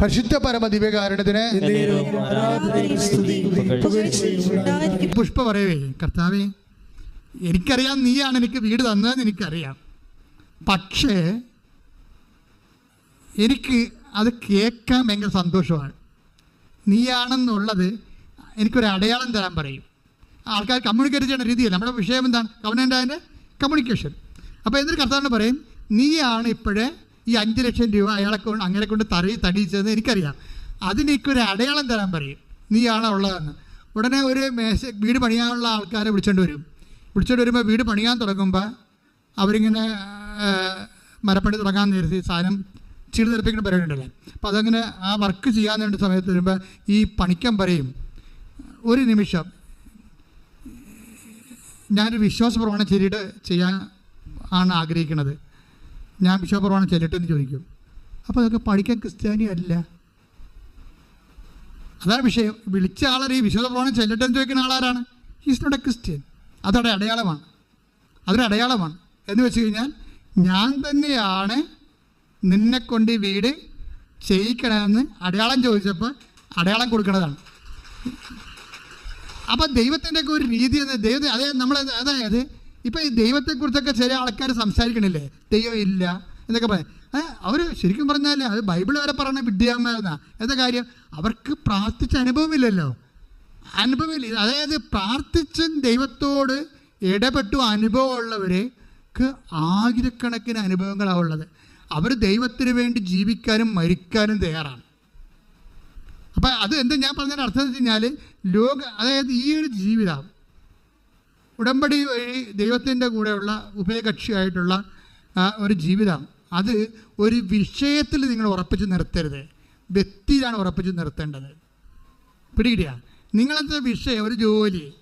പരിശുദ്ധ പരമ ദിവ്യകാരുണ്യത്തിന് ആരാധനയും സ്തുതിയും പുകഴ്ചയും ഉണ്ടായിരിക്കട്ടെ. പുഷ്പ പറയവേ കർത്താവേ. എനിക്കറിയാം നീയാണ് എനിക്ക് വീട് തന്നതെന്ന് എനിക്കറിയാം. പക്ഷേ എനിക്ക് അത് കേൾക്കാൻ ഭയങ്കര സന്തോഷമാണ്. നീയാണെന്നുള്ളത് എനിക്കൊരു അടയാളം തരാൻ പറയും. ആൾക്കാർ കമ്മ്യൂണിക്കേറ്റ് ചെയ്യുന്ന രീതിയല്ല. നമ്മുടെ വിഷയം എന്താണ്? കവനന്റെ അതിന്റെ കമ്മ്യൂണിക്കേഷൻ അപ്പോൾ എന്നിട്ട് കർത്താവിനെ പറയും നീയാണ് ഇപ്പോഴേ ഈ അഞ്ച് ലക്ഷം രൂപ അയാളെ കൊണ്ട് അങ്ങനെ കൊണ്ട് തറി തടിയിച്ചതെന്ന് എനിക്കറിയാം. അതിന് എനിക്കൊരു അടയാളം തരാൻ പറയും. നീയാണ് ഉള്ളതെന്ന്. ഉടനെ ഒരു മേശ വീട് പണിയാനുള്ള ആൾക്കാരെ വിളിച്ചോണ്ട് വരും. വിളിച്ചോണ്ട് വരുമ്പോൾ വീട് പണിയാൻ തുടങ്ങുമ്പോൾ അവരിങ്ങനെ മരപ്പണി തുടങ്ങാൻ നേരത്തെ സാധനം ചീട് തെറിപ്പിക്കുന്ന പരിപാടി അപ്പോൾ അതങ്ങനെ ആ വർക്ക് ചെയ്യാൻ വേണ്ട സമയത്ത് വരുമ്പോൾ ഈ പണിക്കം പറയും ഒരു നിമിഷം ഞാനൊരു വിശ്വാസപ്രമാണം ചെല്ലിട്ട് ചെയ്യാൻ ആണ് ആഗ്രഹിക്കുന്നത്. ഞാൻ വിശ്വാസപ്രമാണം ചെല്ലിട്ട് എന്ന് ചോദിക്കും. അപ്പോൾ അതൊക്കെ പഠിക്കാൻ ക്രിസ്ത്യാനി അല്ല അതാണ് വിഷയം. വിളിച്ച ആളെ ഈ വിശ്വാസപ്രമാണം ചെല്ലിട്ട് എന്ന് ചോദിക്കുന്ന ആളാരാണ്? ഈസ് നോട്ട് എ ക്രിസ്ത്യൻ അതവിടെ അടയാളമാണ്. അതൊരു അടയാളമാണ്. എന്ന് വെച്ച് കഴിഞ്ഞാൽ ഞാൻ തന്നെയാണ് നിന്നെ കൊണ്ട് ഈ വീട് ചെയ്യിക്കണമെന്ന് അടയാളം ചോദിച്ചപ്പോൾ അടയാളം കൊടുക്കുന്നതാണ് അപ്പം ദൈവത്തിന്റെ ഒക്കെ ഒരു രീതി എന്ന് ദൈവത്തെ അതായത് നമ്മൾ അതായത് ഇപ്പം ഈ ദൈവത്തെക്കുറിച്ചൊക്കെ ചില ആൾക്കാർ സംസാരിക്കണില്ലേ? ദൈവം ഇല്ല എന്നൊക്കെ പറയാം അവർ ശരിക്കും പറഞ്ഞാലേ അത് ബൈബിൾ വരെ പറഞ്ഞ വിദ്യാമായിരുന്ന എന്താ കാര്യം? അവർക്ക് പ്രാർത്ഥിച്ച അനുഭവമില്ലല്ലോ അനുഭവമില്ല. അതായത് പ്രാർത്ഥിച്ചും ദൈവത്തോട് ഇടപെട്ടു അനുഭവമുള്ളവർക്ക് ആയിരക്കണക്കിന് അനുഭവങ്ങളാണ് ഉള്ളത്. അവർ ദൈവത്തിന് വേണ്ടി ജീവിക്കാനും മരിക്കാനും തയ്യാറാണ്. അപ്പം അത് എന്താ ഞാൻ പറഞ്ഞതിന്റെ അർത്ഥം എന്ന് കഴിഞ്ഞാൽ ലോക അതായത് ഈ ഒരു ജീവിതം ഉടമ്പടി വഴി ദൈവത്തിന്റെ കൂടെയുള്ള ഉഭയകക്ഷിയായിട്ടുള്ള ഒരു ജീവിതം അത് ഒരു വിഷയത്തിൽ നിങ്ങൾ ഉറപ്പിച്ച് നിർത്തരുത്. വ്യക്തിയിലാണ് ഉറപ്പിച്ച് നിർത്തേണ്ടത്. പിടികിട്ടിയ? നിങ്ങളത്തെ വിഷയം? ഒരു ജോലി.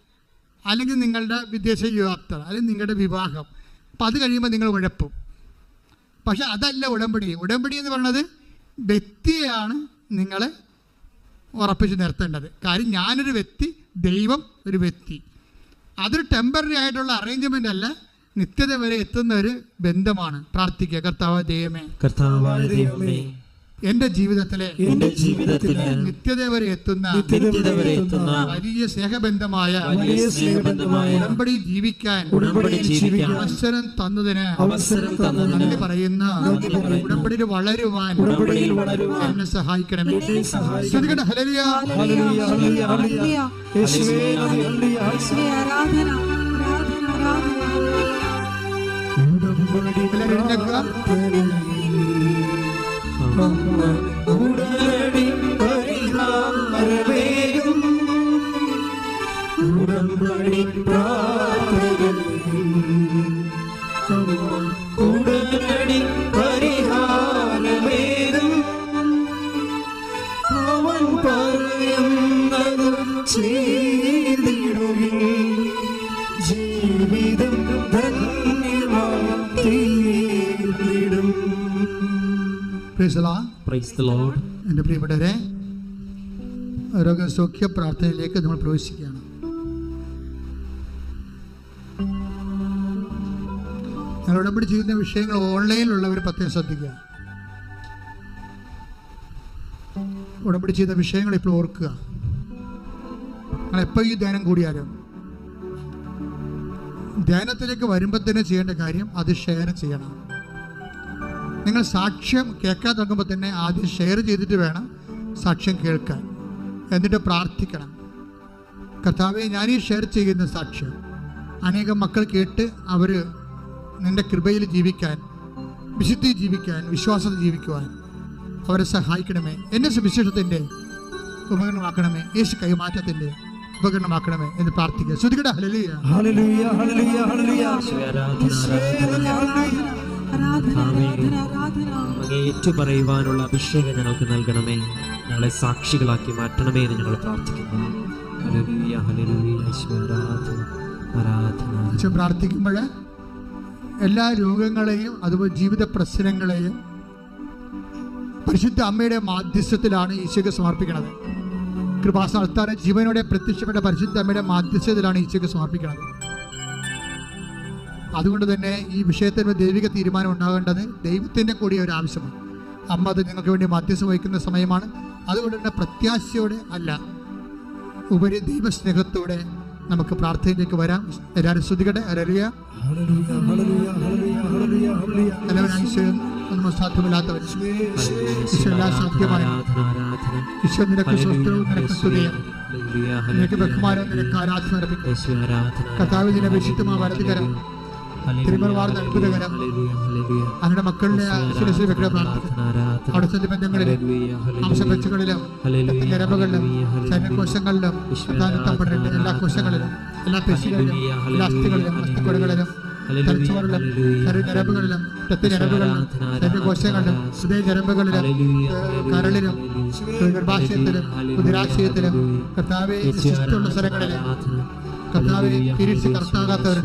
അല്ലെങ്കിൽ നിങ്ങളുടെ വിദേശ യാത്ര അല്ലെങ്കിൽ നിങ്ങളുടെ വിവാഹം. അപ്പം അത് കഴിയുമ്പോൾ നിങ്ങൾ ഉഴപ്പും. പക്ഷെ അതല്ല ഉടമ്പടി. ഉടമ്പടി എന്ന് പറയുന്നത് വ്യക്തിയെയാണ് നിങ്ങൾ ഉറപ്പിച്ച് നിർത്തേണ്ടത്. കാര്യം ഞാനൊരു വ്യക്തി ദൈവം ഒരു വ്യക്തി. അതൊരു ടെമ്പററി ആയിട്ടുള്ള അറേഞ്ച്മെന്റ് അല്ല. നിത്യത വരെ എത്തുന്ന ഒരു ബന്ധമാണ്. പ്രാർത്ഥിക്കുക. കർത്താവ് ദൈവമേ. കർത്താവ് ദൈവമേ എന്റെ ജീവിതത്തിലെ എന്റെ ജീവിതത്തിലെ നിത്യത വരെ എത്തുന്ന നിത്യത വരെ എത്തുന്ന വലിയ സ്നേഹബന്ധമായ വലിയ സ്നേഹബന്ധമായ ഉടമ്പടി ജീവിക്കാൻ ഉടമ്പടി ജീവിക്കാൻ അവസരം തന്നതിന് അവസരം തന്നതിന് നന്ദി പറയുന്ന ഉടമ്പടിയിൽ വളരുവാൻ ഉടമ്പടിയിൽ വളരുവാൻ എന്നെ സഹായിക്കണമേ. ശ്രദ്ധിക്കട്ടെ. ഹല്ലേലൂയ. ഹല്ലേലൂയ ഹല്ലേലൂയ യേശുവേ യേശുവേ ആരാധന ആരാധന ആരാധന. എല്ലാവരും എഴുന്നേൽക്കുക. എന്റെ പ്രിയപ്പെട്ടവരെ രോഗസൗഖ്യ പ്രാർത്ഥനയിലേക്ക് നമ്മൾ പ്രവേശിക്കുകയാണ്. നിങ്ങൾ ഉടമ്പടി ചെയ്യുന്ന വിഷയങ്ങൾ ഓൺലൈനിലുള്ളവർ പ്രത്യേകം ശ്രദ്ധിക്കുക. ഉടമ്പടി ചെയ്ത വിഷയങ്ങൾ ഇപ്പോൾ ഓർക്കുക. നിങ്ങൾ എപ്പോൾ ഈ ധ്യാനം കൂടിയാലും ധ്യാനത്തിലേക്ക് വരുമ്പോൾ തന്നെ ചെയ്യേണ്ട കാര്യം അത് ഷെയർ ചെയ്യണം. നിങ്ങൾ സാക്ഷ്യം കേൾക്കാൻ തുടങ്ങുമ്പോൾ തന്നെ ആദ്യം ഷെയർ ചെയ്തിട്ട് വേണം സാക്ഷ്യം കേൾക്കാൻ. എന്നിട്ട് പ്രാർത്ഥിക്കണം. കർത്താവെ ഞാൻ ഈ ഷെയർ ചെയ്യുന്ന സാക്ഷ്യം അനേകം മക്കൾ കേട്ട് അവർ നിന്റെ കൃപയിൽ ജീവിക്കാൻ വിശുദ്ധി ജീവിക്കാൻ വിശ്വാസത്തിൽ ജീവിക്കുവാൻ അവരെ സഹായിക്കണമേ. എന്നെ സുവിശേഷത്തിന്റെ ഉപകരണമാക്കണമേ. യേശു കൈമാറ്റത്തിന്റെ ഉപകരണമാക്കണമേ എന്ന് പ്രാർത്ഥിക്കുക. ശ്രുതികട ഹലലിയ ഹലലിയ ഹലലിയ ഹല്ലേലൂയ ഏറ്റുപറയുവാനുള്ള അഭിഷേകം ഞങ്ങൾക്ക് നൽകണമേ. ഞങ്ങളെ സാക്ഷികളാക്കി മാറ്റണമേ എന്ന് ഞങ്ങൾ പ്രാർത്ഥിക്കുന്നു. പ്രാർത്ഥിക്കുമ്പോൾ എല്ലാ രോഗങ്ങളെയും അതുപോലെ ജീവിത പ്രശ്നങ്ങളെയും പരിശുദ്ധ അമ്മയുടെ മാധ്യസ്ഥത്തിലാണ് ഈശോയ്ക്ക് സമർപ്പിക്കുന്നത് കൃപാസ്ഥാന ജീവനോടെ പ്രത്യക്ഷപ്പെട്ട പരിശുദ്ധ അമ്മയുടെ മാധ്യസ്ഥത്തിലാണ് ഈശോയ്ക്ക് സമർപ്പിക്കുന്നത് അതുകൊണ്ട് തന്നെ ഈ വിഷയത്തിന് ദൈവിക തീരുമാനം ഉണ്ടാകേണ്ടത് ദൈവത്തിന്റെ കൂടി ഒരു ആവശ്യമാണ്. അമ്മ അത് നിങ്ങൾക്ക് വേണ്ടി മാധ്യസ്ഥം വഹിക്കുന്ന സമയമാണ്. അതുകൊണ്ട് തന്നെ പ്രത്യാശയോടെ അല്ല ഉപരി ദൈവസ്നേഹത്തോടെ നമുക്ക് പ്രാർത്ഥനയിലേക്ക് വരാം. എല്ലാവരും ശ്രദ്ധിക്കട്ടെ? അരലിയ എല്ലാവരും ഒന്നും സാധ്യമായ ആരാധന നിനക്ക് സ്വസ്ഥവും നിനക്ക് നിനക്ക് ബഹുമാനവും നിനക്ക് കർത്താവ് നിന്നെ വിശുദ്ധമാ വലതുകരം. ഹല്ലേലൂയ തിരുമലവാർന്ന അത്ഭുതകരം അവരുടെ മക്കളുടെ ശിരസിൽ ആരാധന ആരാധന അവിടെ ബന്ധങ്ങളിലും ഹല്ലേലൂയ ഹല്ലേലൂയ മാംസപച്ചുകളിലും ഹല്ലേലൂയ ഞരമ്പുകളിലും ശരീരകോശങ്ങളിലും പ്രധാനത്തപ്പെടേണ്ട എല്ലാ കോശങ്ങളിലും എല്ലാ പേശികളിലും എല്ലാ അസ്ഥികളിലും അസ്ഥിക്കൊടുകളിലും തലച്ചോറിലും രക്തഞരമ്പുകളിലും ശരീരകോശങ്ങളിലും കരളിലും ഗർഭാശയത്തിലും കർത്താവെ സ്ഥലങ്ങളിലും കർത്താവെ തിരിച്ച് കർത്താകാത്തവർ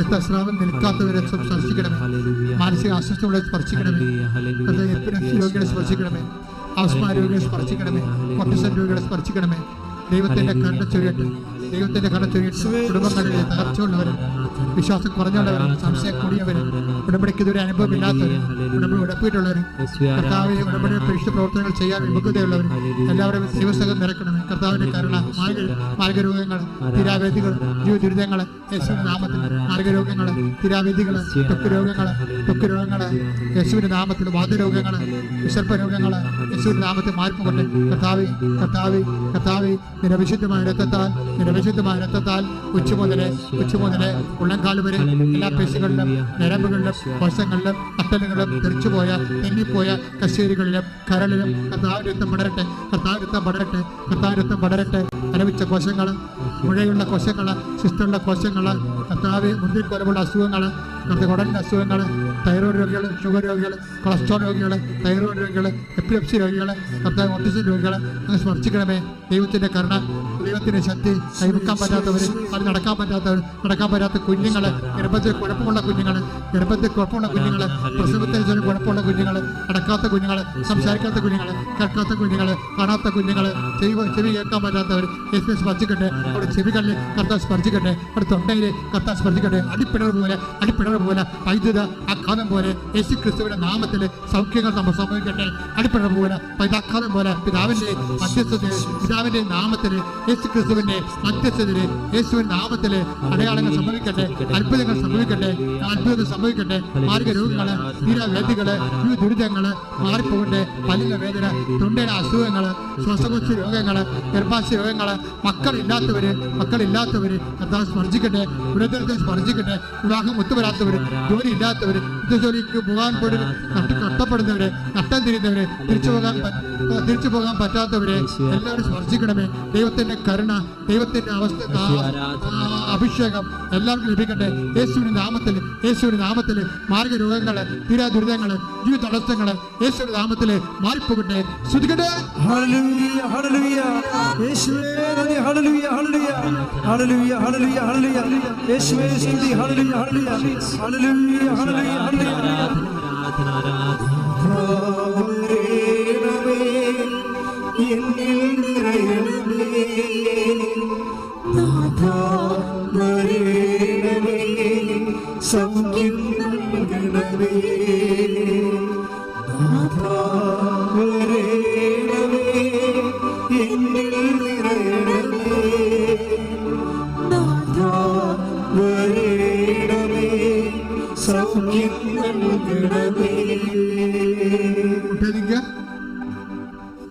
രക്തസ്രാവം നിൽക്കാത്തവരെ സ്പർശിക്കണമേ മാനസിക അസ്വസ്ഥകളെ സ്പർശിക്കണമേ. രോഗികളെ സ്പർശിക്കണമേ. ആസ്മ രോഗികളെ സ്പർശിക്കണമേ. കൊട്ടിസൺ രോഗികളെ സ്പർശിക്കണമേ. ദൈവത്തിന്റെ കണ്ണ ചൊരിയട്ടെ. ദൈവത്തിന്റെ ചൊരിയട്ടെ കുടുംബങ്ങളിലെ തകർച്ചയുള്ളവരും വിശ്വാസം കുറഞ്ഞുള്ളവരും സംശയം കൂടിയവരും ഉടമ്പടിക്ക് ഇതുവരെ അനുഭവമില്ലാത്തവരും ഉടമ്പടി ഉടപ്പിയിട്ടുള്ളവരും കർത്താവിനെ ഉടമ്പടി പരീക്ഷ പ്രവർത്തനങ്ങൾ ചെയ്യാൻ വിമുഖതയുള്ളവരും എല്ലാവരും ദൈവസംഘം നിരക്കണം കർത്താവിന്റെ കരുണ മാർഗ മാർഗരോഗങ്ങൾ തിരാവേദികൾ ജീവ ദുരിതങ്ങൾ യേശുവിന്റെ നാമത്തിൽ മാർഗരോഗങ്ങൾ തിരാവേദികൾ തൊക്ക് രോഗങ്ങൾ തൊക്ക് രോഗങ്ങൾ യേശുവിന്റെ നാമത്തിൽ വാദരോഗങ്ങൾ വിശർപ്പ രോഗങ്ങൾ യേശുവിന്റെ നാമത്തിൽ മാറിപ്പോകട്ടെ. കർത്താവി കർത്താവി കർത്താവി നിരവിശുദ്ധമായ രക്തത്താൽ നിരവിശുദ്ധമായ രക്തത്താൽ ഉച്ച മുതൽ ഉച്ച ഉള്ളംകാൽ വരെ എല്ലാ പേശികളിലും ഞരമ്പുകളിലും കോശങ്ങളിലും അട്ടലുകളിലും തെറിച്ചുപോയ തെന്നിപ്പോയ കശേരികളിലും കരളിലും കർത്താവ് രക്തം പടരട്ടെ കർത്താവ് രക്തം പടരട്ടെ കർത്താവ് രക്തം പടരട്ടെ. അരവിച്ച കോശങ്ങൾ മുഴയുള്ള കോശങ്ങൾ ശിഷ്ടമുള്ള കോശങ്ങൾ കർത്താവ് മുന്തിൽ കൊലമുള്ള അസുഖങ്ങൾ കർത്ത കുടലിന്റെ അസുഖങ്ങൾ തൈറോയ്ഡ് രോഗികൾ ഷുഗർ രോഗികൾ കൊളസ്ട്രോൾ രോഗികൾ തൈറോയ്ഡ് രോഗികൾ എപ്പിലെപ്സി രോഗികൾ കർത്താവ് ഓട്ടിസം രോഗികൾ അങ്ങ് സ്മർശിക്കണമേ ദൈവത്തിന്റെ കരുണ ദൈവത്തിന്റെ ശക്തി കൈവിക്കാൻ പറ്റാത്തവർ അത് നടക്കാൻ പറ്റാത്തവർ നടക്കാൻ പറ്റാത്ത കുഞ്ഞുങ്ങൾ ഗർഭത്തിൽ കുഴപ്പമുള്ള കുഞ്ഞുങ്ങൾ ഗർഭത്തിൽ കുഴപ്പമുള്ള കുഞ്ഞുങ്ങൾ പ്രസവത്തിൽ കുഴപ്പമുള്ള കുഞ്ഞുങ്ങൾ നടക്കാത്ത കുഞ്ഞുങ്ങൾ സംസാരിക്കാത്ത കുഞ്ഞുങ്ങൾ കേൾക്കാത്ത കുഞ്ഞുങ്ങൾ കാണാത്ത കുഞ്ഞുങ്ങൾ ചെവി ചെവി കേൾക്കാൻ പറ്റാത്തവർ യേശുവിനെ സ്പർശിക്കട്ടെ അവിടെ ചെവികളിൽ കർത്താൻ സ്പർശിക്കട്ടെ അവിടെ തൊണ്ടയിൽ കർത്താൻ സ്പർശിക്കട്ടെ അടിപ്പിണർ പോലെ അടിപ്പിണർ പോലെ വൈദ്യുത ആഘാതം പോലെ യേശു ക്രിസ്തുവിന്റെ നാമത്തിൽ സൗഖ്യങ്ങൾ നമ്മൾ സംഭവിക്കട്ടെ അടിപ്പിണർ പോലെ പൈതാഘാതം പോലെ പിതാവിന്റെ മധ്യസ്ഥതയിൽ പിതാവിന്റെ നാമത്തിൽ യേശു ക്രിസ്തുവിന്റെ മധ്യസ്ഥതയിൽ യേശുവിന്റെ നാമത്തിൽ അടയാളങ്ങൾ സംഭവിക്കട്ടെ അത്ഭുതങ്ങൾ സംഭവിക്കട്ടെ അത്ഭുതങ്ങൾ സംഭവിക്കട്ടെ. മാർഗരോഗങ്ങൾ തീരവേദികൾ ഈ ദുരിതങ്ങൾ മാറിപ്പോകട്ടെ. പല്ലിലെ വേദന തൊണ്ടയുടെ അസുഖങ്ങൾ ശ്വാസകോശ രോഗങ്ങൾ ഗർഭാശയ രോഗങ്ങൾ മക്കളില്ലാത്തവര് മക്കളില്ലാത്തവര് കർത്താവ് സ്പർശിക്കട്ടെ ഉടനത്തെ സ്പർശിക്കട്ടെ വിവാഹം ഒത്തുവരാത്തവര് ജോലി ഇല്ലാത്തവര് ജോലിക്ക് പോകാൻ പോലും കഷ്ടപ്പെടുന്നവര് നഷ്ടം തിരിയുന്നവര് തിരിച്ചു പോകാൻ തിരിച്ചു പോകാൻ പറ്റാത്തവരെ എല്ലാവരും സ്പർശിക്കണമേ. ദൈവത്തിന്റെ കരുണ ദൈവത്തിന്റെ അവസ്ഥ അഭിഷേകം എല്ലാവർക്കും ലഭിക്കട്ടെ. യേശുവിന്റെ നാമത്തിൽ യേശുവിന്റെ നാമത്തിൽ മാർഗരോഗങ്ങൾ തീരാ ദുരിതങ്ങൾ ജീവിത തടസ്സങ്ങൾ യേശുവിന്റെ നാമത്തിൽ മാറിപ്പോകട്ടെ. ശ്രുതിക്കട്ടെ ഹല്ലേലൂയ ഹല്ലേലൂയ. യേശുവേ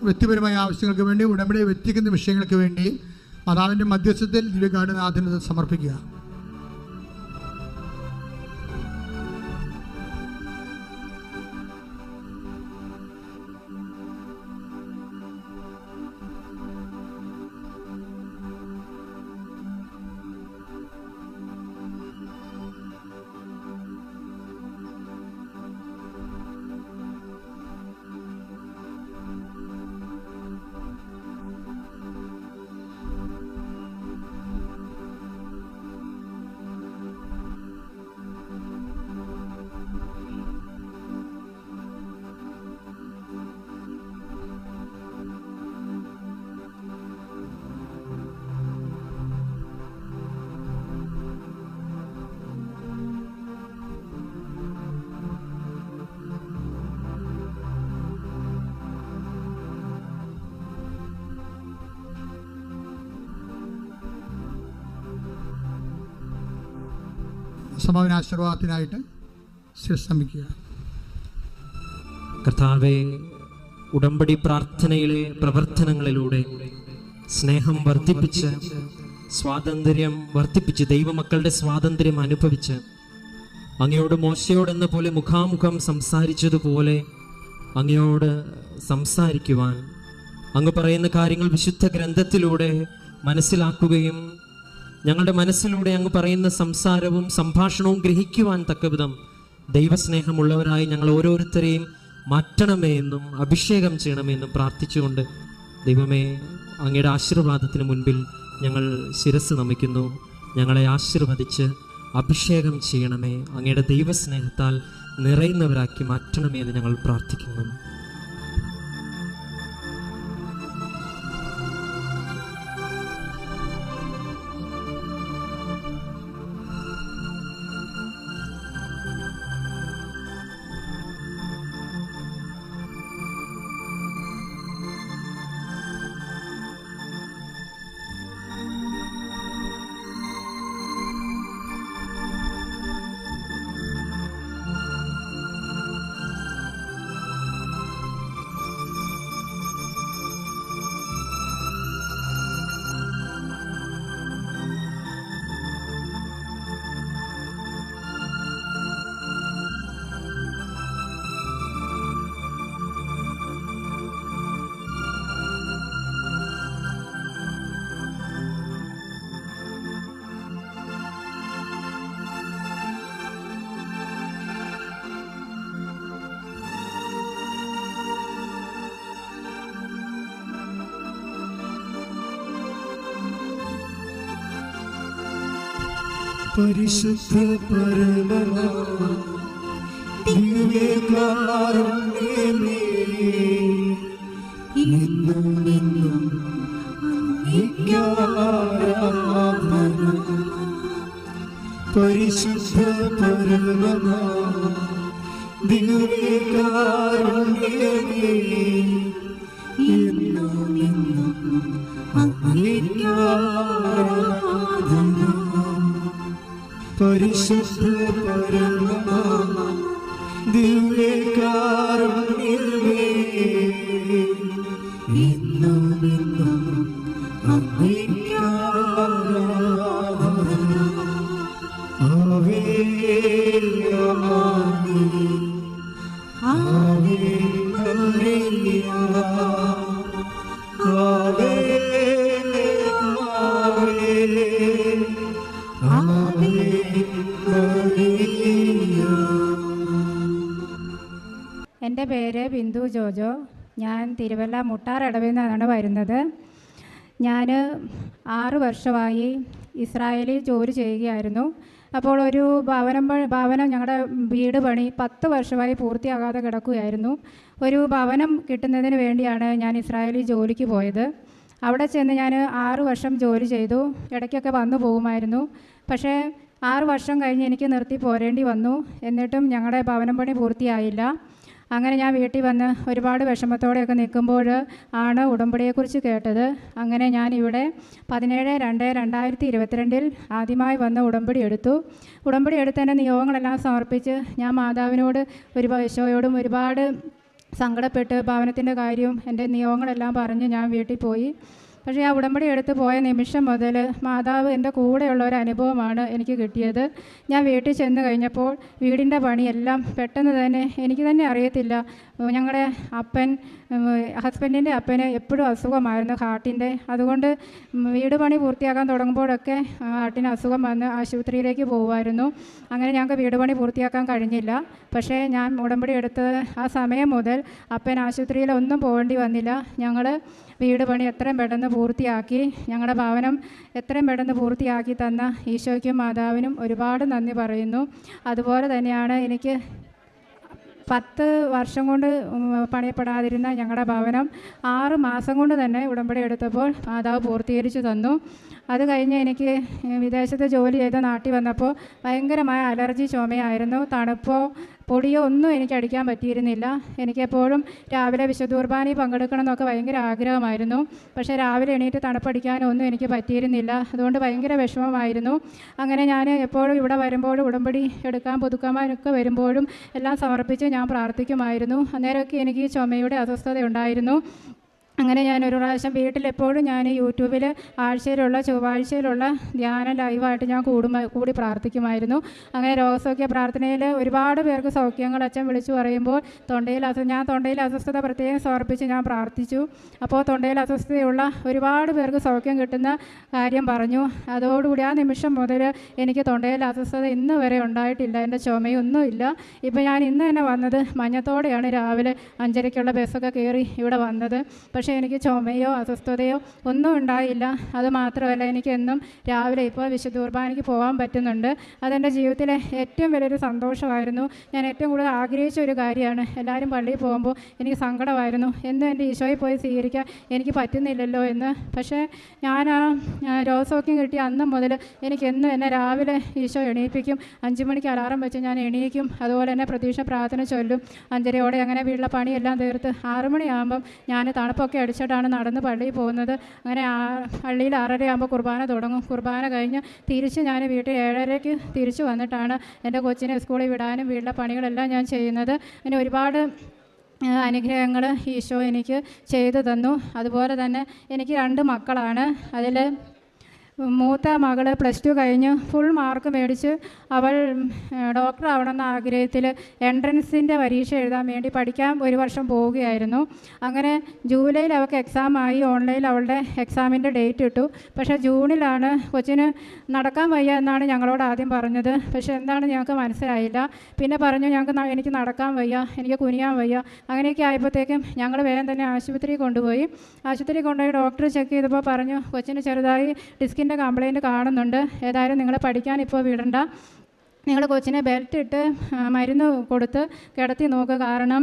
വ്യക്തിപരമായ ആവശ്യങ്ങൾക്ക് വേണ്ടി ഉടമ്പടി വ്യക്തിക്കുന്ന വിഷയങ്ങൾക്ക് വേണ്ടി മാതാവിന്റെ മധ്യസ്ഥത്തിൽ ദിവ്യഗാഠനാഥന് സമർപ്പിക്കുക. സംഭാവന ആശീർവാദത്തിനായിട്ട് ശ്രമിക്കുക കർത്താവെ ഉടമ്പടി പ്രാർത്ഥനയിലെ പ്രവർത്തനങ്ങളിലൂടെ സ്നേഹം വർദ്ധിപ്പിച്ച് സ്വാതന്ത്ര്യം വർദ്ധിപ്പിച്ച് ദൈവമക്കളുടെ സ്വാതന്ത്ര്യം അനുഭവിച്ച് അങ്ങയോട് മോശയോടെന്ന പോലെ മുഖാമുഖം സംസാരിച്ചതുപോലെ അങ്ങയോട് സംസാരിക്കുവാൻ അങ്ങ് പറയുന്ന കാര്യങ്ങൾ വിശുദ്ധ ഗ്രന്ഥത്തിലൂടെ മനസ്സിലാക്കുകയും ഞങ്ങളുടെ മനസ്സിലൂടെ അങ്ങ് പറയുന്ന സംസാരവും സംഭാഷണവും ഗ്രഹിക്കുവാൻ തക്കവിധം ദൈവസ്നേഹമുള്ളവരായി ഞങ്ങൾ ഓരോരുത്തരെയും മാറ്റണമേ എന്നും അഭിഷേകം ചെയ്യണമേ എന്നും പ്രാർത്ഥിച്ചുകൊണ്ട് ദൈവമേ അങ്ങയുടെ ആശീർവാദത്തിന് മുൻപിൽ ഞങ്ങൾ ശിരസ് നമിക്കുന്നു. ഞങ്ങളെ ആശീർവദിച്ച് അഭിഷേകം ചെയ്യണമേ. അങ്ങയുടെ ദൈവസ്നേഹത്താൽ നിറയുന്നവരാക്കി മാറ്റണമേ എന്ന് ഞങ്ങൾ പ്രാർത്ഥിക്കുന്നു. പരിശുദ്ധ പരമന ദിവ്യകാരുണ്യമേ എന്നും എന്നും. പരിശുദ്ധ പരമന ദിവ്യകാരുണ്യമേ എന്നും എന്നും അങ്ങേക്കാരാധന. പരിശുദ്ധ പരമ ദിവ്യകാരുണ്യമേ തിരുവല്ല മുട്ടാറടവിൽ നിന്നാണ് വരുന്നത്. ഞാൻ ആറു വർഷമായി ഇസ്രായേലിൽ ജോലി ചെയ്യുകയായിരുന്നു. അപ്പോൾ ഒരു ഭവനം ഭവനം ഞങ്ങളുടെ വീട് പണി പത്ത് വർഷമായി പൂർത്തിയാകാതെ കിടക്കുകയായിരുന്നു. ഒരു ഭവനം കിട്ടുന്നതിന് വേണ്ടിയാണ് ഞാൻ ഇസ്രായേലിൽ ജോലിക്ക് പോയത്. അവിടെ ചെന്ന് ഞാൻ ആറ് വർഷം ജോലി ചെയ്തു. ഇടയ്ക്കൊക്കെ വന്നു പോകുമായിരുന്നു. പക്ഷേ ആറ് വർഷം കഴിഞ്ഞ് എനിക്ക് നിർത്തി പോരേണ്ടി വന്നു. എന്നിട്ടും ഞങ്ങളുടെ ഭവനം പണി പൂർത്തിയായില്ല. അങ്ങനെ ഞാൻ വീട്ടിൽ വന്ന് ഒരുപാട് വിഷമത്തോടെയൊക്കെ നിൽക്കുമ്പോൾ ആണ് ഉടമ്പടിയെക്കുറിച്ച് കേട്ടത്. അങ്ങനെ ഞാൻ ഇവിടെ പതിനേഴ് രണ്ട് രണ്ടായിരത്തി ഇരുപത്തിരണ്ടിൽ ആദ്യമായി വന്ന് ഉടമ്പടി എടുത്തു. ഉടമ്പടി എടുത്ത് എന്റെ നിയോഗങ്ങളെല്ലാം സമർപ്പിച്ച് ഞാൻ മാതാവിനോട് ഒരു യശോയോടും ഒരുപാട് സങ്കടപ്പെട്ട് ഭവനത്തിന്റെ കാര്യവും എന്റെ നിയോഗങ്ങളെല്ലാം പറഞ്ഞ് ഞാൻ വീട്ടിൽ പോയി. പക്ഷേ ആ ഉടമ്പടി എടുത്ത് പോയ നിമിഷം മുതൽ മാതാവ് എന്റെ കൂടെയുള്ള ഒരു അനുഭവമാണ് എനിക്ക് കിട്ടിയത്. ഞാൻ വീട്ടിൽ ചെന്ന് കഴിഞ്ഞപ്പോൾ വീടിന്റെ പണിയെല്ലാം പെട്ടെന്ന് തന്നെ എനിക്ക് തന്നെ അറിയത്തില്ല. ഞങ്ങളുടെ അപ്പൻ ഹസ്ബൻഡിന്റെ അപ്പന് എപ്പോഴും അസുഖമായിരുന്നു ഹാർട്ടിന്റെ അതുകൊണ്ട് വീട് പണി പൂർത്തിയാക്കാൻ തുടങ്ങുമ്പോഴൊക്കെ ഹാർട്ടിന് അസുഖം വന്ന് ആശുപത്രിയിലേക്ക് പോകുമായിരുന്നു. അങ്ങനെ ഞങ്ങൾക്ക് വീട് പണി പൂർത്തിയാക്കാൻ കഴിഞ്ഞില്ല. പക്ഷേ ഞാൻ ഉടമ്പടി എടുത്ത് ആ സമയം മുതൽ അപ്പൻ ആശുപത്രിയിൽ ഒന്നും പോകേണ്ടി വന്നില്ല. ഞങ്ങൾ വീട് പണി എത്രയും പെട്ടെന്ന് പൂർത്തിയാക്കി ഞങ്ങളുടെ ഭവനം എത്രയും പെട്ടെന്ന് പൂർത്തിയാക്കി തന്ന ഈശോയ്ക്കും മാതാവിനും ഒരുപാട് നന്ദി പറയുന്നു. അതുപോലെ തന്നെയാണ് എനിക്ക് പത്ത് വർഷം കൊണ്ട് പണിയപ്പെടാതിരുന്ന ഞങ്ങളുടെ ഭവനം ആറ് മാസം കൊണ്ട് തന്നെ ഉടമ്പടി എടുത്തപ്പോൾ മാതാവ് പൂർത്തീകരിച്ചു തന്നു. അത് കഴിഞ്ഞ് എനിക്ക് വിദേശത്ത് ജോലി ചെയ്ത് നാട്ടിൽ വന്നപ്പോൾ ഭയങ്കരമായ അലർജി ചുമയായിരുന്നു. തണുപ്പോ പൊടിയോ ഒന്നും എനിക്ക് അടിക്കാൻ പറ്റിയിരുന്നില്ല. എനിക്കെപ്പോഴും രാവിലെ വിശുദ്ധ കുർബാനയിൽ പങ്കെടുക്കണം എന്നൊക്കെ ഭയങ്കര ആഗ്രഹമായിരുന്നു. പക്ഷേ രാവിലെ എണീറ്റ് തണുപ്പടിക്കാനോ ഒന്നും എനിക്ക് പറ്റിയിരുന്നില്ല. അതുകൊണ്ട് ഭയങ്കര വിഷമമായിരുന്നു. അങ്ങനെ ഞാൻ എപ്പോഴും ഇവിടെ വരുമ്പോഴും ഉടമ്പടി എടുക്കാൻ പുതുക്കന്മാരൊക്കെ വരുമ്പോഴും എല്ലാം സമർപ്പിച്ച് ഞാൻ പ്രാർത്ഥിക്കുമായിരുന്നു. അന്നേരമൊക്കെ എനിക്ക് ചുമയുടെ അസ്വസ്ഥത ഉണ്ടായിരുന്നു അങ്ങനെ ഞാൻ ഒരു പ്രാവശ്യം വീട്ടിലെപ്പോഴും ഞാൻ യൂട്യൂബിൽ ആഴ്ചയിലുള്ള ചൊവ്വാഴ്ചയിലുള്ള ധ്യാന ലൈവായിട്ട് ഞാൻ കൂടുമ കൂടി പ്രാർത്ഥിക്കുമായിരുന്നു. അങ്ങനെ രോഗസൗഖ്യ പ്രാർത്ഥനയിൽ ഒരുപാട് പേർക്ക് സൗഖ്യങ്ങൾ അച്ഛൻ വിളിച്ചു പറയുമ്പോൾ തൊണ്ടയിൽ അസ്വ ഞാൻ തൊണ്ടയിൽ അസ്വസ്ഥത പ്രത്യേകം സമർപ്പിച്ച് ഞാൻ പ്രാർത്ഥിച്ചു. അപ്പോൾ തൊണ്ടയിൽ അസ്വസ്ഥതയുള്ള ഒരുപാട് പേർക്ക് സൗഖ്യം കിട്ടുന്ന കാര്യം പറഞ്ഞു. അതോടുകൂടി ആ നിമിഷം മുതൽ എനിക്ക് തൊണ്ടയിൽ അസ്വസ്ഥത ഇന്ന് വരെ ഉണ്ടായിട്ടില്ല. എന്റെ ചുമയൊന്നുമില്ല ഇപ്പോൾ ഞാൻ ഇന്ന് തന്നെ വന്നത് മഞ്ഞത്തോടെയാണ്. രാവിലെ അഞ്ചരയ്ക്കുള്ള ബസ്സൊക്കെ കയറി ഇവിടെ വന്നത്. പക്ഷേ എനിക്ക് ചുമയോ അസ്വസ്ഥതയോ ഒന്നും ഉണ്ടായില്ല. അത് മാത്രമല്ല എനിക്കെന്നും രാവിലെ ഇപ്പോൾ വിശുദ്ധ കുർബാനയ്ക്ക് പോകാൻ പറ്റുന്നുണ്ട്. അതെന്റെ ജീവിതത്തിലെ ഏറ്റവും വലിയൊരു സന്തോഷമായിരുന്നു. ഞാൻ ഏറ്റവും കൂടുതൽ ആഗ്രഹിച്ച ഒരു കാര്യമാണ്. എല്ലാവരും പള്ളിയിൽ പോകുമ്പോൾ എനിക്ക് സങ്കടമായിരുന്നു. എന്നും എന്റെ ഈശോയിൽ പോയി സ്വീകരിക്കാൻ എനിക്ക് പറ്റുന്നില്ലല്ലോ എന്ന്. പക്ഷേ ഞാൻ ആ രോഗസൗഖ്യം കിട്ടിയ അന്ന് മുതൽ എനിക്കെന്നും എന്നെ രാവിലെ ഈശോ എണീപ്പിക്കും. അഞ്ച് മണിക്ക് അലാറം വെച്ച് ഞാൻ എണീക്കും. അതുപോലെ തന്നെ പ്രതീക്ഷ പ്രാർത്ഥന ചൊല്ലും. അഞ്ചരയോടെ അങ്ങനെ വീട്ടിലെ പണിയെല്ലാം തീർത്ത് ആറുമണിയാകുമ്പം ഞാൻ തണുപ്പൊക്കെ അടിച്ചിട്ടാണ് നടന്ന് പള്ളിയിൽ പോകുന്നത്. അങ്ങനെ ആ പള്ളിയിൽ ആറരയാകുമ്പോൾ കുർബാന തുടങ്ങും. കുർബാന കഴിഞ്ഞ് തിരിച്ച് ഞാൻ വീട്ടിൽ ഏഴരയ്ക്ക് തിരിച്ചു വന്നിട്ടാണ് എന്റെ കൊച്ചിനെ സ്കൂളിൽ വിടാനും വീട്ടിലെ പണികളെല്ലാം ഞാൻ ചെയ്യുന്നത്. അങ്ങനെ ഒരുപാട് അനുഗ്രഹങ്ങൾ ഈശോ എനിക്ക് ചെയ്തു തന്നു. അതുപോലെ തന്നെ എനിക്ക് രണ്ട് മക്കളാണ്. അതിൽ മൂത്ത മകൾ പ്ലസ് ടു കഴിഞ്ഞ് ഫുൾ മാർക്ക് മേടിച്ച് അവൾ ഡോക്ടർ ആവണമെന്ന ആഗ്രഹത്തിൽ എൻട്രൻസിന്റെ പരീക്ഷ എഴുതാൻ വേണ്ടി പഠിക്കാൻ ഒരു വർഷം പോവുകയായിരുന്നു. അങ്ങനെ ജൂലൈയിൽ അവൾക്ക് ആയി. ഓൺലൈനിൽ അവളുടെ എക്സാമിന്റെ ഡേറ്റ് ഇട്ടു. പക്ഷേ ജൂണിലാണ് കൊച്ചിന് നടക്കാൻ വയ്യ എന്നാണ് ഞങ്ങളോട് ആദ്യം പറഞ്ഞത്. പക്ഷേ എന്താണ് ഞങ്ങൾക്ക് മനസ്സിലായില്ല. പിന്നെ പറഞ്ഞു ഞങ്ങൾക്ക് എനിക്ക് നടക്കാൻ വയ്യ എനിക്ക് കുനിയാൻ വയ്യ. അങ്ങനെയൊക്കെ ആയപ്പോഴത്തേക്കും ഞങ്ങൾ വേഗം തന്നെ ആശുപത്രിയിൽ കൊണ്ടുപോയി. ആശുപത്രിയിൽ കൊണ്ടുപോയി ഡോക്ടർ ചെക്ക് ചെയ്തപ്പോൾ പറഞ്ഞു കൊച്ചിന് ചെറുതായി ഡിസ്കിന്റെ കംപ്ലയിന്റ് കാണുന്നുണ്ട്. ഏതായാലും നിങ്ങൾ പഠിക്കാൻ ഇപ്പോൾ വിടണ്ട. നിങ്ങൾ കൊച്ചിനെ ബെൽറ്റ് ഇട്ട് മരുന്ന് കൊടുത്ത് കിടത്തി നോക്കുക കാരണം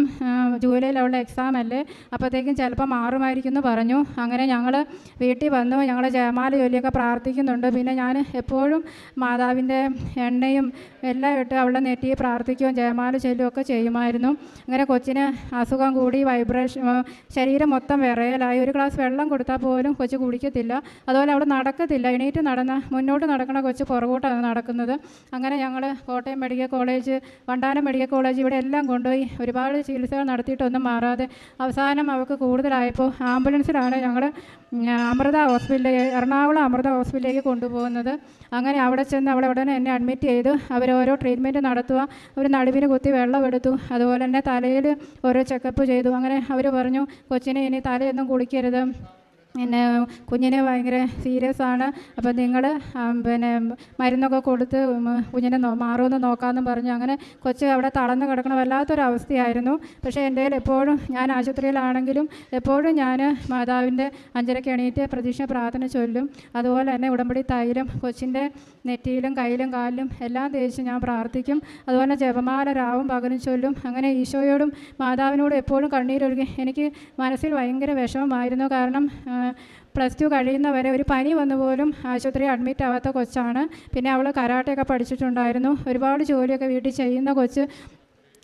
ജൂലൈയിലുള്ള എക്സാം അല്ലേ? അപ്പോഴത്തേക്കും ചിലപ്പോൾ മാറുമായിരിക്കും എന്ന് പറഞ്ഞു. അങ്ങനെ ഞങ്ങൾ വീട്ടിൽ വന്നു. ഞങ്ങൾ ജയമാല ജോലിയൊക്കെ പ്രാർത്ഥിക്കുന്നുണ്ട്. പിന്നെ ഞാൻ എപ്പോഴും മാതാവിന്റെ എണ്ണയും എല്ലാം ഇട്ട് അവളുടെ നെറ്റിയെ പ്രാർത്ഥിക്കുകയും ജയമാല ചൊല്ലുകയൊക്കെ ചെയ്യുമായിരുന്നു. അങ്ങനെ കൊച്ചിന് അസുഖം കൂടി വൈബ്രേഷൻ ശരീരം മൊത്തം വിറയലായി. ഒരു ഗ്ലാസ് വെള്ളം കൊടുത്താൽ പോലും കൊച്ചു കുടിക്കത്തില്ല. അതുപോലെ അവിടെ നടക്കത്തില്ല. എണീറ്റ് നടന്ന മുന്നോട്ട് നടക്കണ കൊച്ച് പുറകോട്ടാണ് നടക്കുന്നത്. അങ്ങനെ ഞങ്ങൾ Kottayam medical college Vandanam medical college ഇവിടെ എല്ലാം കൊണ്ടുപോയി ഒരുപാട് ചികിത്സകൾ നടത്തിയിട്ടൊന്നും മാറാതെ അവസാനം അവൾക്ക് കൂടുതലായപ്പോൾ ആംബുലൻസിലാണ് ഞങ്ങൾ അമൃത ഹോസ്പിറ്റലിൽ എറണാകുളം അമൃത ഹോസ്പിറ്റലിലേക്ക് കൊണ്ടുപോകുന്നത്. അങ്ങനെ അവിടെ ചെന്ന് അവിടെ ഉടനെ എന്നെ അഡ്മിറ്റ് ചെയ്തു. ഓരോ ട്രീറ്റ്മെന്റ് നടത്തുക. അവർ നടുവിന് കുത്തി വെള്ളം എടുത്തു. അതുപോലെ തന്നെ തലയിൽ ഓരോ ചെക്കപ്പ് ചെയ്തു. അങ്ങനെ അവർ പറഞ്ഞു കൊച്ചിനെ ഇനി തലയൊന്നും കുളിക്കരുത്. പിന്നെ കുഞ്ഞിന് ഭയങ്കര സീരിയസ് ആണ്. അപ്പോൾ നിങ്ങൾ പിന്നെ മരുന്നൊക്കെ കൊടുത്ത് കുഞ്ഞിനെ മാറുമെന്ന് നോക്കാമെന്നും പറഞ്ഞു. അങ്ങനെ കൊച്ച് അവിടെ തളർന്ന് കിടക്കണ വല്ലാത്തൊരു അവസ്ഥയായിരുന്നു പക്ഷേ എന്റെ എപ്പോഴും ഞാൻ ആശുപത്രിയിലാണെങ്കിലും എപ്പോഴും ഞാൻ മാതാവിന്റെ അഞ്ചരയ്ക്ക് എണീറ്റ് പ്രതീക്ഷ പ്രാർത്ഥന ചൊല്ലും. അതുപോലെ തന്നെ ഉടമ്പടി തൈലം കൊച്ചിന്റെ നെറ്റിയിലും കയ്യിലും കാലിലും എല്ലാം തേച്ച് ഞാൻ പ്രാർത്ഥിക്കും. അതുപോലെ ജപമാല രാവും പകലും ചൊല്ലും. അങ്ങനെ ഈശോയോടും മാതാവിനോടും എപ്പോഴും കണ്ണീരൊഴുകി എനിക്ക് മനസ്സിൽ ഭയങ്കര വിഷമമായിരുന്നു. കാരണം പ്ലസ് ടു കഴിയുന്നവരെ ഒരു പനി വന്നു പോലും ആശുപത്രി അഡ്മിറ്റ് ആവാത്ത കൊച്ചാണ്. പിന്നെ അവൾ കരാട്ടയൊക്കെ പഠിച്ചിട്ടുണ്ടായിരുന്നു. ഒരുപാട് ജോലിയൊക്കെ വീട്ടിൽ ചെയ്യുന്ന കൊച്ച്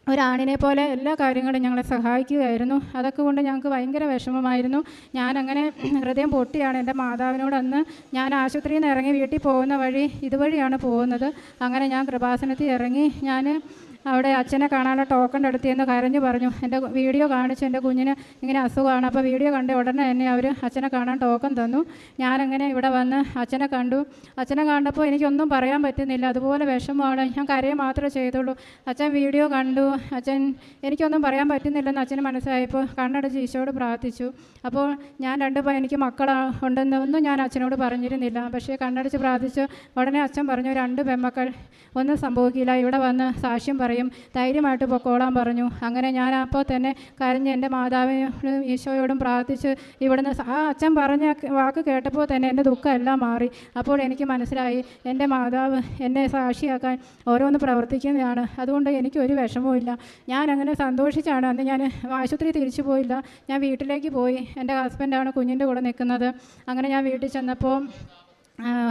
ഒരാണിനെ പോലെ എല്ലാ കാര്യങ്ങളും ഞങ്ങളെ സഹായിക്കുകയായിരുന്നു. അതൊക്കെ കൊണ്ട് ഞങ്ങൾക്ക് ഭയങ്കര വിഷമമായിരുന്നു. ഞാനങ്ങനെ ഹൃദയം പൊട്ടിയാണ് എന്റെ മാതാവിനോട് അന്ന്. ഞാൻ ആശുപത്രിയിൽ നിന്ന് ഇറങ്ങി വീട്ടിൽ പോകുന്ന വഴി ഇതുവഴിയാണ് പോകുന്നത്. അങ്ങനെ ഞാൻ കൃപാസനത്തിൽ ഇറങ്ങി. ഞാൻ അവിടെ അച്ഛനെ കാണാനുള്ള ടോക്കൺ എടുത്തിയെന്ന് കരഞ്ഞു പറഞ്ഞു എന്റെ വീഡിയോ കാണിച്ചു എന്റെ കുഞ്ഞിന് ഇങ്ങനെ അസുഖമാണ്. അപ്പോൾ വീഡിയോ കണ്ട ഉടനെ തന്നെ അവർ അച്ഛനെ കാണാൻ ടോക്കൺ തന്നു. ഞാനങ്ങനെ ഇവിടെ വന്ന് അച്ഛനെ കണ്ടു. അച്ഛനെ കണ്ടപ്പോൾ എനിക്കൊന്നും പറയാൻ പറ്റുന്നില്ല. അതുപോലെ വിഷമമാണ്. ഞാൻ കരയെ മാത്രമേ ചെയ്തുള്ളൂ. അച്ഛൻ വീഡിയോ കണ്ടു. അച്ഛൻ എനിക്കൊന്നും പറയാൻ പറ്റുന്നില്ലെന്ന് അച്ഛന് മനസ്സിലായപ്പോൾ കണ്ണടച്ച് ഈശോട് പ്രാർത്ഥിച്ചു. അപ്പോൾ ഞാൻ രണ്ട് എനിക്ക് മക്കൾ ഉണ്ടെന്ന് ഒന്നും ഞാൻ അച്ഛനോട് പറഞ്ഞിരുന്നില്ല. പക്ഷേ കണ്ണടച്ച് പ്രാർത്ഥിച്ചു ഉടനെ അച്ഛൻ പറഞ്ഞു രണ്ട് പെമ്മക്കൾ ഒന്നും സംഭവിക്കില്ല. ഇവിടെ വന്ന് സാക്ഷ്യം പറയും. ധൈര്യമായിട്ട് പൊക്കോളാൻ പറഞ്ഞു. അങ്ങനെ ഞാൻ അപ്പോൾ തന്നെ കരഞ്ഞ് എന്റെ മാതാവിനോടും ഈശോയോടും പ്രാർത്ഥിച്ച് ഇവിടുന്ന് ആ അച്ഛൻ പറഞ്ഞ വാക്ക് കേട്ടപ്പോൾ തന്നെ എന്റെ ദുഃഖമെല്ലാം മാറി. അപ്പോൾ എനിക്ക് മനസ്സിലായി എന്റെ മാതാവ് എന്നെ സാക്ഷിയാക്കാൻ ഓരോന്ന് പ്രവർത്തിക്കുന്നതാണ്. അതുകൊണ്ട് എനിക്ക് ഒരു വിഷമവും ഇല്ല. ഞാൻ അങ്ങനെ സന്തോഷിച്ചാണ്. അന്ന് ഞാൻ ആശുപത്രി തിരിച്ചു പോയില്ല. ഞാൻ വീട്ടിലേക്ക് പോയി. എന്റെ ഹസ്ബൻഡാണ് കുഞ്ഞിന്റെ കൂടെ നിൽക്കുന്നത്. അങ്ങനെ ഞാൻ വീട്ടിൽ ചെന്നപ്പോൾ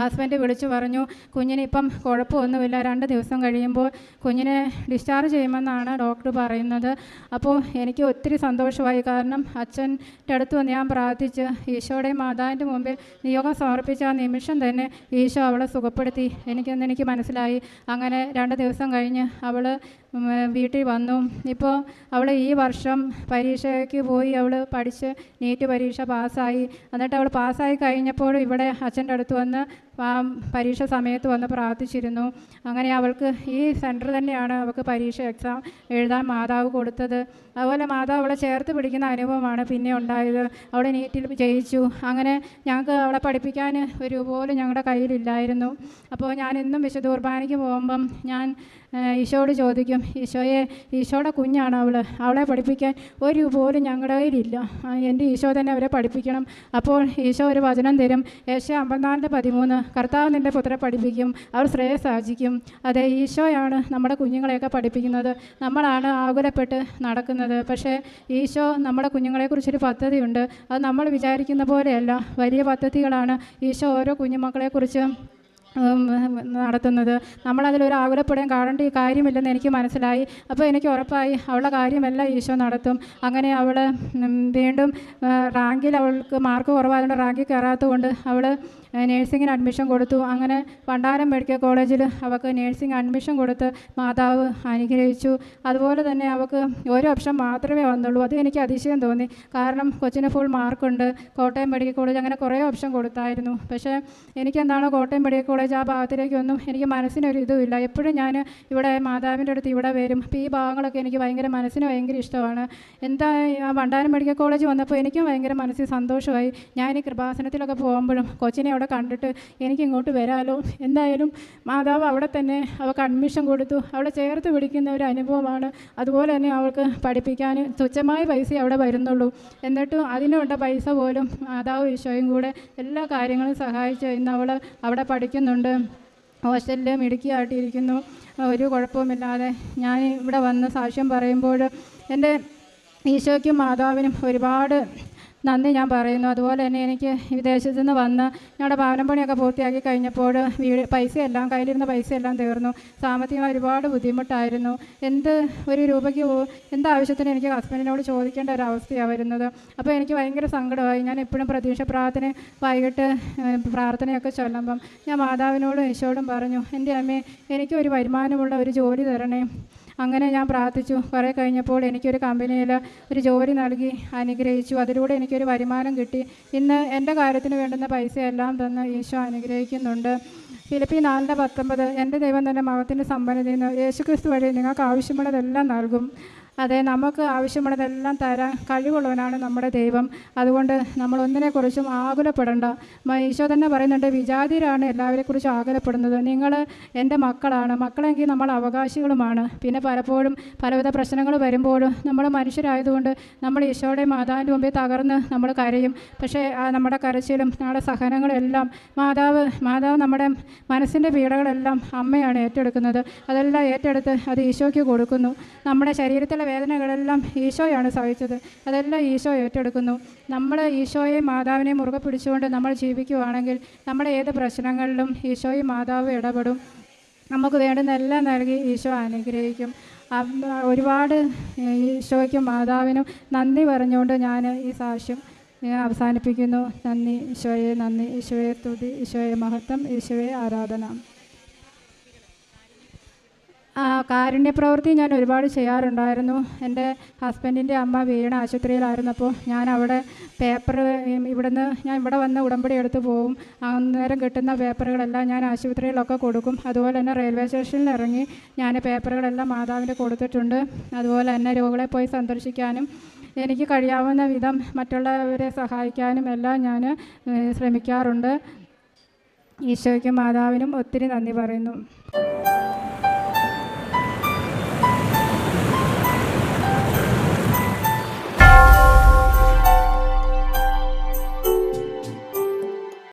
ഹസ്ബൻഡ് വിളിച്ചു പറഞ്ഞു കുഞ്ഞിന് ഇപ്പം കുഴപ്പമൊന്നുമില്ല. രണ്ട് ദിവസം കഴിയുമ്പോൾ കുഞ്ഞിനെ ഡിസ്ചാർജ് ചെയ്യുമെന്നാണ് ഡോക്ടർ പറയുന്നത്. അപ്പോൾ എനിക്ക് ഒത്തിരി സന്തോഷമായി. കാരണം അച്ഛന്റെ അടുത്ത് ഞാൻ പ്രാർത്ഥിച്ച് ഈശോയുടെ മാതാവിന്റെ മുമ്പിൽ നിയോഗം സമർപ്പിച്ച ആ നിമിഷം തന്നെ ഈശോ അവളെ സുഖപ്പെടുത്തി. എനിക്കെന്ന് എനിക്ക് മനസ്സിലായി. അങ്ങനെ രണ്ട് ദിവസം കഴിഞ്ഞ് അവൾ വീട്ടിൽ വന്നു. ഇപ്പോൾ അവൾ ഈ വർഷം പരീക്ഷയ്ക്ക് പോയി അവൾ പഠിച്ച് നീറ്റ് പരീക്ഷ പാസ്സായി. എന്നിട്ട് അവൾ പാസ്സായി കഴിഞ്ഞപ്പോൾ ഇവിടെ അച്ഛന്റെ അടുത്ത് വന്ന് പരീക്ഷ സമയത്ത് വന്ന് പ്രാർത്ഥിച്ചിരുന്നു. അങ്ങനെ അവൾക്ക് ഈ സെന്റർ തന്നെയാണ് അവൾക്ക് പരീക്ഷ എക്സാം എഴുതാൻ മാതാവ് കൊടുത്തത്. അതുപോലെ മാതാവ് അവളെ ചേർത്ത് പിടിക്കുന്ന അനുഭവമാണ് പിന്നെ ഉണ്ടായത്. അവിടെ നീറ്റിൽ ജയിച്ചു. അങ്ങനെ ഞങ്ങൾക്ക് അവളെ പഠിപ്പിക്കാൻ ഒരു പോലും ഞങ്ങളുടെ കയ്യിലില്ലായിരുന്നു. അപ്പോൾ ഞാൻ ഇന്നും വിശുദ്ധ കുർബാനയ്ക്ക് പോകുമ്പം ഞാൻ ഈശോയോട് ചോദിക്കും ഈശോയെ ഈശോയുടെ കുഞ്ഞാണ് അവൾ അവളെ പഠിപ്പിക്കാൻ ഒരു പോലും ഞങ്ങളുടെ കയ്യിലില്ല. എന്റെ ഈശോ തന്നെ അവരെ പഠിപ്പിക്കണം. അപ്പോൾ ഈശോ ഒരു വചനം തരും. ഏശ അമ്പത്തിനാലിന്റെ പതിമൂന്ന്. കർത്താവ് നിന്റെ പുത്രെ പഠിപ്പിക്കും. അവർ ശ്രേയസ് ആർജിക്കും. അതെ ഈശോയാണ് നമ്മുടെ കുഞ്ഞുങ്ങളെയൊക്കെ പഠിപ്പിക്കുന്നത്. നമ്മളാണ് ആകുലപ്പെട്ട് നടക്കുന്നത്. പക്ഷേ ഈശോ നമ്മുടെ കുഞ്ഞുങ്ങളെക്കുറിച്ചൊരു പദ്ധതിയുണ്ട്. അത് നമ്മൾ വിചാരിക്കുന്ന പോലെയല്ല. വലിയ പദ്ധതികളാണ് ഈശോ ഓരോ കുഞ്ഞുമക്കളെക്കുറിച്ച് നടത്തുന്നത്. നമ്മളതിലൊരു ആകുലപ്പെടാൻ കാണേണ്ട ഈ കാര്യമില്ലെന്ന് എനിക്ക് മനസ്സിലായി. അപ്പോൾ എനിക്ക് ഉറപ്പായി അവളുടെ കാര്യമെല്ലാം ഈശോ നടത്തും. അങ്ങനെ അവൾ വീണ്ടും റാങ്കിൽ അവൾക്ക് മാർക്ക് കുറവായതുകൊണ്ട് റാങ്കിൽ കയറാത്തതുകൊണ്ട് അവൾ നേഴ്സിങ്ങിന് അഡ്മിഷൻ കൊടുത്തു. അങ്ങനെ വണ്ടാരം മെഡിക്കൽ കോളേജിൽ അവൾക്ക് നേഴ്സിംഗ് അഡ്മിഷൻ കൊടുത്ത് മാതാവ് അനുഗ്രഹിച്ചു. അതുപോലെ തന്നെ അവൾക്ക് ഒരു ഓപ്ഷൻ മാത്രമേ വന്നുള്ളൂ. അത് എനിക്ക് അതിശയം തോന്നി. കാരണം കൊച്ചിന് ഫുൾ മാർക്കുണ്ട് കോട്ടയം മെഡിക്കൽ കോളേജ് അങ്ങനെ കുറേ ഓപ്ഷൻ കൊടുത്തായിരുന്നു. പക്ഷേ എനിക്കെന്താണോ കോട്ടയം മെഡിക്കൽ കോളേജ് ആ ഭാഗത്തിലേക്കൊന്നും എനിക്ക് മനസ്സിനൊരു ഇതുമില്ല എപ്പോഴും ഞാൻ ഇവിടെ മാതാവിന്റെ അടുത്ത് ഇവിടെ വരും. അപ്പോൾ ഈ ഭാഗങ്ങളൊക്കെ എനിക്ക് ഭയങ്കര മനസ്സിന് ഭയങ്കര ഇഷ്ടമാണ്. എന്താ ആ ഭണ്ഡാരം മെഡിക്കൽ കോളേജ് വന്നപ്പോൾ എനിക്കും ഭയങ്കര മനസ്സിൽ സന്തോഷമായി. ഞാൻ ഈ കൃപാസനത്തിലൊക്കെ പോകുമ്പോഴും കൊച്ചിനെ അവിടെ കണ്ടിട്ട് എനിക്ക് ഇങ്ങോട്ട് വരാമല്ലോ എന്തായാലും മാതാവ് അവിടെ തന്നെ അവൾക്ക് അഡ്മിഷൻ കൊടുത്തു. അവിടെ ചേർത്ത് പിടിക്കുന്ന ഒരു അനുഭവമാണ്. അതുപോലെ തന്നെ അവൾക്ക് പഠിപ്പിക്കാൻ തുച്ഛമായ പൈസ അവിടെ വരുന്നുള്ളൂ. എന്നിട്ടും അതിനുള്ള പൈസ പോലും മാതാവ് ഈശോയും കൂടെ എല്ലാ കാര്യങ്ങളും സഹായിച്ച് ഇന്ന് അവൾ അവിടെ പഠിക്കുന്നുണ്ട്. ഹോസ്റ്റലിൽ മിടുക്കിയായിട്ടിരിക്കുന്നു. ഒരു കുഴപ്പവുമില്ലാതെ ഞാൻ ഇവിടെ വന്ന് സാക്ഷ്യം പറയുമ്പോൾ എന്റെ ഈശോയ്ക്കും മാതാവിനും ഒരുപാട് നന്ദി ഞാൻ പറയുന്നു. അതുപോലെ തന്നെ എനിക്ക് വിദേശത്തു നിന്ന് വന്ന് ഞങ്ങളുടെ ഭവനം പണിയൊക്കെ പൂർത്തിയാക്കി കഴിഞ്ഞപ്പോൾ വീട് പൈസയെല്ലാം കയ്യിലിരുന്ന പൈസയെല്ലാം തീർന്നു. സാമ്പത്തികമായി ഒരുപാട് ബുദ്ധിമുട്ടായിരുന്നു. എന്ത് ഒരു രൂപയ്ക്ക് എന്താവശ്യത്തിന് എനിക്ക് ഹസ്ബൻഡിനോട് ചോദിക്കേണ്ട ഒരു അവസ്ഥയാണ് വരുന്നത്. അപ്പോൾ എനിക്ക് ഭയങ്കര സങ്കടമായി. ഞാൻ എപ്പോഴും പ്രതീക്ഷ പ്രാർത്ഥന വൈകിട്ട് പ്രാർത്ഥനയൊക്കെ ചൊല്ലുമ്പം ഞാൻ മാതാവിനോടും ഈശോടും പറഞ്ഞു എന്റെ അമ്മേ എനിക്ക് ഒരു വരുമാനമുള്ള ഒരു ജോലി തരണേ. അങ്ങനെ ഞാൻ പ്രാർത്ഥിച്ചു. കുറേ കഴിഞ്ഞപ്പോൾ എനിക്കൊരു കമ്പനിയിൽ ഒരു ജോലി നൽകി അനുഗ്രഹിച്ചു. അതിലൂടെ എനിക്കൊരു വരുമാനം കിട്ടി. ഇന്ന് എന്റെ കാര്യത്തിന് വേണ്ടുന്ന പൈസയെല്ലാം തന്ന് ഈശോ അനുഗ്രഹിക്കുന്നുണ്ട്. ഫിലിപ്പി നാലിന്റെ പത്തൊമ്പത് എന്റെ ദൈവം തന്നെ മകത്തിന്റെ സമ്പന്നതയിൽ നിന്ന് യേശുക്രിസ്തു വഴി നിങ്ങൾക്ക് ആവശ്യമുള്ളതെല്ലാം നൽകും. അതെ നമുക്ക് ആവശ്യമുള്ളതെല്ലാം തരാൻ കഴിവുള്ളവനാണ് നമ്മുടെ ദൈവം. അതുകൊണ്ട് നമ്മൾ ഒന്നിനെക്കുറിച്ചും ആകുലപ്പെടേണ്ട. ഈശോ തന്നെ പറയുന്നുണ്ട് വിജാതിരാണ് എല്ലാവരെക്കുറിച്ചും ആകുലപ്പെടുന്നത്. നിങ്ങൾ എന്റെ മക്കളാണ്. മക്കളെങ്കിൽ നമ്മൾ അവകാശികളുമാണ്. പിന്നെ പലപ്പോഴും പലവിധ പ്രശ്നങ്ങൾ വരുമ്പോഴും നമ്മൾ മനുഷ്യരായതുകൊണ്ട് നമ്മൾ ഈശോയുടെ മാതാവിന്റെ മുമ്പിൽ തകർന്ന് നമ്മൾ കരയും. പക്ഷേ നമ്മുടെ കരച്ചിലും നമ്മുടെ സഹനങ്ങളെല്ലാം മാതാവ് മാതാവ് നമ്മുടെ മനസ്സിന്റെ പീഡകളെല്ലാം അമ്മയാണ് ഏറ്റെടുക്കുന്നത്. അതെല്ലാം ഏറ്റെടുത്ത് അത് ഈശോയ്ക്ക് കൊടുക്കുന്നു. നമ്മുടെ ശരീരത്തിലെ വേദനകളെല്ലാം ഈശോയാണ് സഹിച്ചത്. അതെല്ലാം ഈശോ ഏറ്റെടുക്കുന്നു. നമ്മൾ ഈശോയെ മാതാവിനെയും മുറുകെ പിടിച്ചുകൊണ്ട് നമ്മൾ ജീവിക്കുവാണെങ്കിൽ നമ്മുടെ ഏത് പ്രശ്നങ്ങളിലും ഈശോയും മാതാവും ഇടപെടും. നമുക്ക് വേണ്ടുന്ന എല്ലാം നൽകി ഈശോ അനുഗ്രഹിക്കും. ഒരുപാട് ഈശോയ്ക്കും മാതാവിനും നന്ദി പറഞ്ഞുകൊണ്ട് ഞാൻ ഈ സാക്ഷ്യം അവസാനിപ്പിക്കുന്നു. നന്ദി ഈശോയെ നന്ദി ഈശോയെ സ്തുതി ഈശോയെ മഹത്വം ഈശോയെ ആരാധന. കാരുണ്യ പ്രവൃത്തി ഞാൻ ഒരുപാട് ചെയ്യാറുണ്ടായിരുന്നു. എന്റെ ഹസ്ബൻഡിന്റെ അമ്മ വീണ ആശുപത്രിയിലായിരുന്നപ്പോൾ ഞാൻ അവിടെ പേപ്പർ ഇവിടുന്ന് ഞാൻ ഇവിടെ വന്ന് ഉടമ്പടി എടുത്ത് പോവും. അന്നേരം കിട്ടുന്ന പേപ്പറുകളെല്ലാം ഞാൻ ആശുപത്രിയിലൊക്കെ കൊടുക്കും. അതുപോലെ തന്നെ റെയിൽവേ സ്റ്റേഷനിൽ ഇറങ്ങി ഞാൻ പേപ്പറുകളെല്ലാം മാതാവിന് കൊടുത്തിട്ടുണ്ട്. അതുപോലെ തന്നെ രോഗികളെ പോയി സന്ദർശിക്കാനും എനിക്ക് കഴിയാവുന്ന വിധം മറ്റുള്ളവരെ സഹായിക്കാനും എല്ലാം ഞാൻ ശ്രമിക്കാറുണ്ട്. ഈശോയ്ക്കും മാതാവിനും ഒത്തിരി നന്ദി പറയുന്നു.